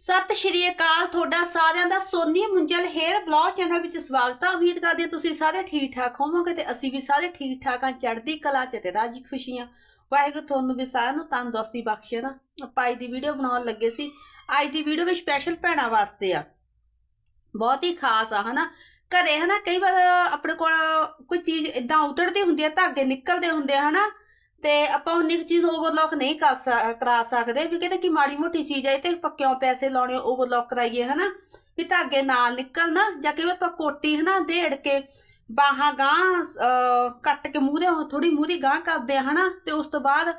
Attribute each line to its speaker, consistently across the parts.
Speaker 1: ਸਤਿ ਸ਼੍ਰੀ ਅਕਾਲ, ਤੁਹਾਡਾ ਸਾਰਿਆਂ ਦਾ Soni Munjal hair blog channel ਵਿੱਚ ਸਵਾਗਤ ਹੈ ਉਮੀਦ ਕਰਦੇ ਹਾਂ ਤੁਸੀਂ ਸਾਰੇ ਠੀਕ ਠਾਕ ਹੋਵੋਗੇ ਤੇ ਅਸੀਂ ਵੀ ਸਾਰੇ ਠੀਕ ਠਾਕ ਹਾਂ, ਚੜ੍ਹਦੀ ਕਲਾ ਚ ਤੇ ਰਾਜੀ ਖੁਸ਼ੀਆਂ ਵਾਹਿਗੁਰੂ ਤੁਹਾਨੂੰ ਵੀ ਸਾਰਿਆਂ ਨੂੰ ਤੰਦਰੁਸਤੀ ਬਖਸ਼ੇ ਨਾ। ਆਪਾਂ ਅੱਜ ਦੀ ਵੀਡੀਓ ਬਣਾਉਣ ਲੱਗੇ ਸੀ। ਅੱਜ ਦੀ ਵੀਡੀਓ ਵੀ ਸਪੈਸ਼ਲ ਭੈਣਾਂ ਵਾਸਤੇ ਆ। ਬਹੁਤ ਹੀ ਖਾਸ ਆ, ਹਨਾ? ਘਰੇ, ਹਨਾ? ਕਈ ਵਾਰ ਆਪਣੇ ਕੋਲ ਕੋਈ ਚੀਜ਼ ਇਦਾਂ ਉਤਰਦੀ ਹੁੰਦੀ ਆ, ਧਾਗੇ ਨਿਕਲਦੇ ਹੁੰਦੇ ਆ, ਹਨਾ? ਤੇ ਆਪਾਂ ਉਨੀ ਕੁ ਚੀਜ਼ ਨੂੰ ਓਵਰਲੌਕ ਨਹੀਂ ਕਰ ਕਰਾ ਸਕਦੇ, ਵੀ ਕਹਿੰਦੇ ਕਿ ਮਾੜੀ ਮੋਟੀ ਚੀਜ਼ ਹੈ ਤੇ ਆਪਾਂ ਪੈਸੇ ਲਾਉਣੇ ਓਵਰਲੌਕ ਕਰਾਈਏ, ਹਨਾ? ਵੀ ਧਾਗੇ ਨਾਲ ਨਿਕਲਣਾ ਜਾਂ ਕਈ ਵਾਰ ਆਪਾਂ ਕੋਟੀ, ਹਨਾ ਢੇੜ ਕੇ ਬਾਹਾਂ ਗਾਂ ਕੱਟ ਕੇ ਮੂਹਰੇ ਥੋੜੀ ਮੂਹਰੀ ਗਾਂ ਕਰਦੇ ਆ, ਹਨਾ? ਤੇ ਉਸ ਤੋਂ ਬਾਅਦ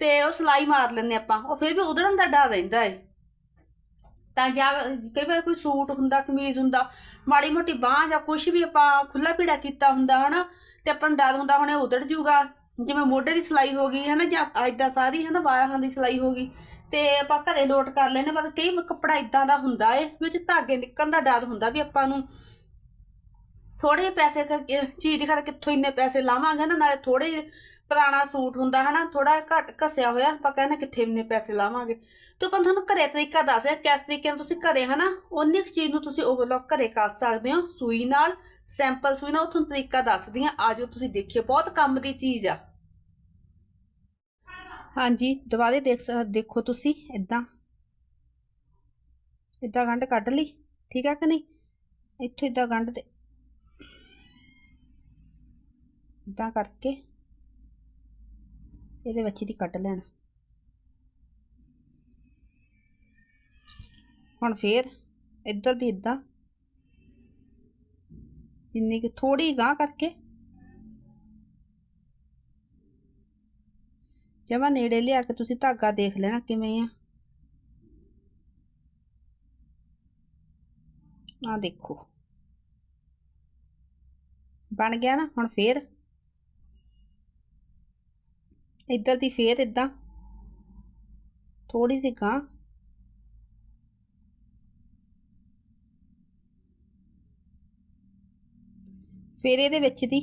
Speaker 1: ਤੇ ਉਹ ਸਲਾਈ ਮਾਰ ਲੈਂਦੇ ਆਪਾਂ, ਉਹ ਫਿਰ ਵੀ ਉਧੜਨ ਦਾ ਡਰ ਰਹਿੰਦਾ ਏ। ਤਾਂ ਜਾਂ ਕਈ ਵਾਰ ਕੋਈ ਸੂਟ ਹੁੰਦਾ, ਕਮੀਜ਼ ਹੁੰਦਾ, ਮਾੜੀ ਮੋਟੀ ਬਾਹ ਜਾਂ ਕੁਝ ਵੀ ਆਪਾਂ ਖੁੱਲਾ ਪੀੜਾ ਕੀਤਾ ਹੁੰਦਾ, ਹਨਾ? ਤੇ ਆਪਾਂ ਨੂੰ ਡਰ ਹੁੰਦਾ, ਹੁਣ ਇਹ ਉਧੜ ਜੂਗਾ। ਜਿਵੇਂ ਮੋਢੇ ਦੀ ਸਿਲਾਈ ਹੋ ਗਈ ਹੈ ਨਾ ਜਾਂ ਐਦਾਂ ਸਾਰੀ, ਹਨਾ ਬਾਹਾਂ ਦੀ ਸਿਲਾਈ ਹੋ ਗਈ, ਤੇ ਆਪਾਂ ਘਰੇ ਲੋਟ ਕਰ ਲੈਨੇ ਪਰ ਕਈ ਕੱਪੜਾ ਇਦਾਂ ਦਾ ਹੁੰਦਾ ਏ ਵਿੱਚ ਧਾਗੇ ਨਿਕਲਣ ਦਾ ਡਰ ਹੁੰਦਾ ਵੀ ਆਪਾਂ ਨੂੰ। ਥੋੜੇ ਪੈਸੇ ਕਰਕੇ ਚੀਜ਼ ਦੀ ਖਰ ਕਿੱਥੋਂ ਇੰਨੇ ਪੈਸੇ ਲਾਵਾਂਗੇ ਨਾ ਨਾਲੇ ਥੋੜੇ ਜਿਹੇ ਪੁਰਾਣਾ ਸੂਟ ਹੁੰਦਾ, ਹਨਾ ਥੋੜਾ ਘੱਟ ਘਸਿਆ ਹੋਇਆ, ਆਪਾਂ ਕਹਿੰਦੇ ਕਿੱਥੇ ਇੰਨੇ ਪੈਸੇ ਲਾਵਾਂਗੇ। ਤੇ ਆਪਾਂ ਤੁਹਾਨੂੰ ਘਰੇ ਤਰੀਕਾ ਦੱਸਿਆ ਕਿਸ ਤਰੀਕੇ ਨਾਲ ਤੁਸੀਂ ਘਰੇ, ਹਨਾ ਉਨੀ ਕੁ ਚੀਜ਼ ਨੂੰ ਤੁਸੀਂ ਓਵਰਲੌਕ ਘਰੇ ਕਰ ਸਕਦੇ ਹੋ, ਸੂਈ ਨਾਲ ਸੈਂਪਲ ਸੂਈ ਨਾਲ, ਉਹ ਤੁਹਾਨੂੰ ਤਰੀਕਾ ਦੱਸਦੀ ਆ ਆਜੋ ਤੁਸੀਂ ਦੇਖਿਓ, ਬਹੁਤ ਕੰਮ ਦੀ ਚੀਜ਼ ਆ। ਹਾਂਜੀ, ਦੁਬਾਰੇ ਦੇਖ ਸਕ- ਦੇਖੋ ਤੁਸੀਂ ਇਦਾਂ ਇਦਾਂ ਗੰਢ ਕੱਢ ਲਈ, ਠੀਕ ਹੈ ਕਿ ਨਹੀਂ? ਇੱਥੋਂ ਇਦਾਂ ਗੰਢ ਤੇ ਇਦਾਂ ਕਰਕੇ ਇਹਦੇ ਵਿੱਚ ਦੀ ਕੱਢ ਲੈਣਾ। ਹੁਣ ਫੇਰ ਇੱਧਰ ਦੀ ਇਦਾਂ ਜਿੰਨੀ ਕਿ ਥੋੜੀ ਗਾਂ ਕਰਕੇ ਜਮਾ ਨੇੜੇ ਲਿਆ ਕੇ ਤੁਸੀਂ ਧਾਗਾ ਦੇਖ ਲੈਣਾ ਕਿਵੇਂ ਆ। ਆ ਦੇਖੋ। ਬਣ ਗਿਆ ਨਾ ਹੁਣ ਫੇਰ। ਇੱਧਰ ਦੀ ਫੇਰ ਇਦਾਂ ਥੋੜੀ ਜਿਹੀ ਗਾਂ ਫੇਰ ਇਹਦੇ ਵਿੱਚ ਦੀ।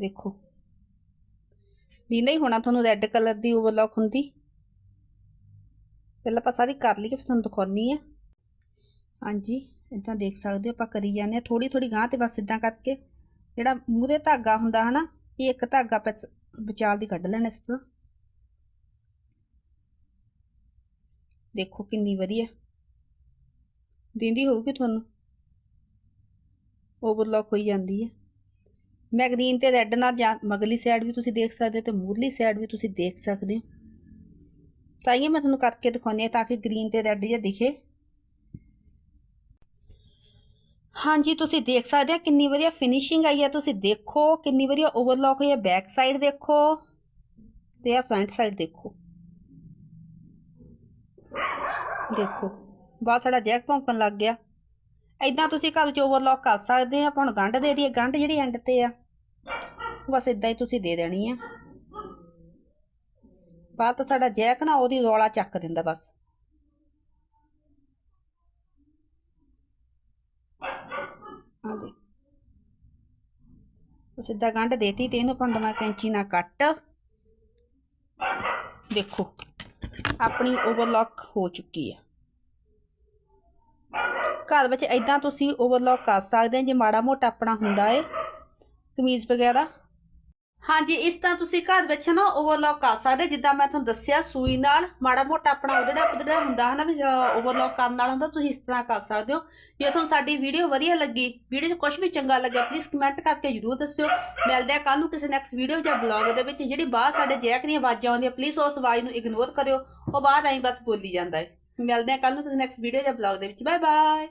Speaker 1: ਦੇਖੋ। ਦੀ ਹੀ ਹੋਣਾ ਤੁਹਾਨੂੰ ਰੈੱਡ ਕਲਰ ਦੀ ਓਵਰਲੌਕ ਹੁੰਦੀ। ਪਹਿਲਾਂ ਆਪਾਂ ਸਾਰੀ ਕਰ ਲਈਏ, ਫਿਰ ਤੁਹਾਨੂੰ ਦਿਖਾਉਣੀ ਆ ਹਾਂਜੀ ਇਦਾਂ ਦੇਖ ਸਕਦੇ ਹੋ ਆਪਾਂ ਕਰੀ ਜਾਂਦੇ ਆ ਥੋੜੀ ਥੋੜੀ ਗਾਂ ਤੇ ਬਸ ਇਦਾਂ ਕਰਕੇ ਜਿਹੜਾ ਮੂਹਰੇ ਧਾਗਾ ਹੁੰਦਾ ਹਨਾ, ਇਹ ਇੱਕ ਧਾਗਾ ਆਪਾਂ ਵਿਚਾਲ ਦੀ ਕੱਢ ਲੈਣਾ ਇਸ ਤਰ੍ਹਾਂ। ਦੇਖੋ ਕਿੰਨੀ ਵਧੀਆ। ਦਿੰਦੀ ਹੋਊਗੀ ਤੁਹਾਨੂੰ। ਓਵਰਲੌਕ ਹੋਈ ਜਾਂਦੀ ਹੈ। ਮੈਂ ਗ੍ਰੀਨ ਤੇ ਰੈੱਡ ਨਾਲ ਜਾਂ ਮਗਲੀ ਸਾਈਡ ਵੀ ਤੁਸੀਂ ਦੇਖ ਸਕਦੇ ਹੋ ਤੇ ਮੂਰਲੀ ਸਾਈਡ ਵੀ ਤੁਸੀਂ ਦੇਖ ਸਕਦੇ ਹੋ। ਤਾਂ ਇਹ ਮੈਂ ਤੁਹਾਨੂੰ ਕਰਕੇ ਦਿਖਾਉਂਦੀ ਹਾਂ ਤਾਂ ਕਿ ਗ੍ਰੀਨ ਤੇ ਰੈੱਡ ਜਿਹਾ ਦਿਖੇ। ਹਾਂਜੀ, ਤੁਸੀਂ ਦੇਖ ਸਕਦੇ ਆ ਕਿੰਨੀ ਵਧੀਆ ਫਿਨਿਸ਼ਿੰਗ ਆਈ ਹੈ। ਤੁਸੀਂ ਦੇਖੋ ਕਿੰਨੀ ਵਧੀਆ ਓਵਰਲੌਕ ਹੋਈ ਹੈ। ਬੈਕ ਸਾਈਡ ਦੇਖੋ ਤੇ ਆ ਫਰੰਟ ਸਾਈਡ ਦੇਖੋ। ਦੇਖੋ ਬਾਅਦ ਸਾਡਾ ਜੈਕ ਭੌਂਕਣ ਲੱਗ ਗਿਆ। ਇਦਾਂ ਤੁਸੀਂ ਘਰ 'ਚ ਓਵਰਲੌਕ ਕਰ ਸਕਦੇ ਆ ਆਪਾਂ ਹੁਣ ਗੰਢ ਦੇ ਦਈਏ। ਗੰਢ ਜਿਹੜੀ ਐਂਡ ਤੇ ਆ। ਬਸ ਇਦਾਂ ਹੀ ਤੁਸੀਂ ਦੇ ਦੇਣੀ ਆ। ਬਾਅਦ ਤਾਂ ਸਾਡਾ ਜੈਕ ਨਾ ਉਹਦੀ ਰੌਲਾ ਚੱਕ ਦਿੰਦਾ ਬਸ। ਆ ਦੇ ਸਿੱਧਾ ਗੰਢ ਦੇਤੀ ਤੇ ਇਹਨੂੰ ਪੰਡਵਾ ਕੈਂਚੀ ਨਾਲ ਕੱਟ। ਦੇਖੋ, ਆਪਣੀ ਓਵਰਲੌਕ ਹੋ ਚੁੱਕੀ ਹੈ ਘਰ ਵਿੱਚ ਇਦਾਂ ਤੁਸੀਂ ਓਵਰਲੌਕ ਕਰ ਸਕਦੇ ਜੇ ਮਾੜਾ ਮੋਟਾ ਆਪਣਾ ਹੁੰਦਾ ਏ ਕਮੀਜ਼ ਵਗੈਰਾ। ਹਾਂਜੀ, ਇਸ ਤਰ੍ਹਾਂ ਤੁਸੀਂ ਘਰ ਵਿੱਚ ਨਾ ਓਵਰਲੌਕ ਕਰ ਸਕਦੇ, ਜਿੱਦਾਂ ਮੈਂ ਤੁਹਾਨੂੰ ਦੱਸਿਆ, ਸੂਈ ਨਾਲ ਮਾੜਾ ਮੋਟਾ ਆਪਣਾ ਉਧੜਾ ਉਧੜਾ ਹੁੰਦਾ ਹਨਾ ਵੀ ਓਵਰਲੌਕ ਕਰਨ ਨਾਲ ਹੁੰਦਾ, ਤੁਸੀਂ ਇਸ ਤਰ੍ਹਾਂ ਕਰ ਸਕਦੇ ਹੋ। ਜੇ ਤੁਹਾਨੂੰ ਸਾਡੀ ਵੀਡੀਓ ਵਧੀਆ ਲੱਗੀ ਵੀਡੀਓ 'ਚ ਕੁਝ ਵੀ ਚੰਗਾ ਲੱਗਿਆ ਪਲੀਜ਼ ਕਮੈਂਟ ਕਰਕੇ ਜਰੂਰ ਦੱਸਿਓ। ਮਿਲਦੇ ਆ ਕੱਲ ਨੂੰ ਕਿਸੇ ਨੈਕਸਟ ਵੀਡੀਓ ਜਾਂ ਬਲੌਗ ਦੇ ਵਿੱਚ, ਜਿਹੜੀ ਬਾਹਰ ਸਾਡੇ ਜੈਕ ਦੀਆਂ ਆਵਾਜ਼ਾਂ ਆਉਂਦੀਆਂ ਪਲੀਜ਼ ਉਸ ਆਵਾਜ਼ ਨੂੰ ਇਗਨੋਰ ਕਰਿਓ। ਉਹ ਬਾਹਰ ਆਈ ਬਸ ਬੋਲੀ ਜਾਂਦਾ ਹੈ। ਮਿਲਦੇ ਆ ਕੱਲ ਨੂੰ ਕਿਸੇ ਨੈਕਸਟ ਵੀਡੀਓ ਜਾਂ ਬਲੌਗ ਦੇ ਵਿੱਚ। Bye bye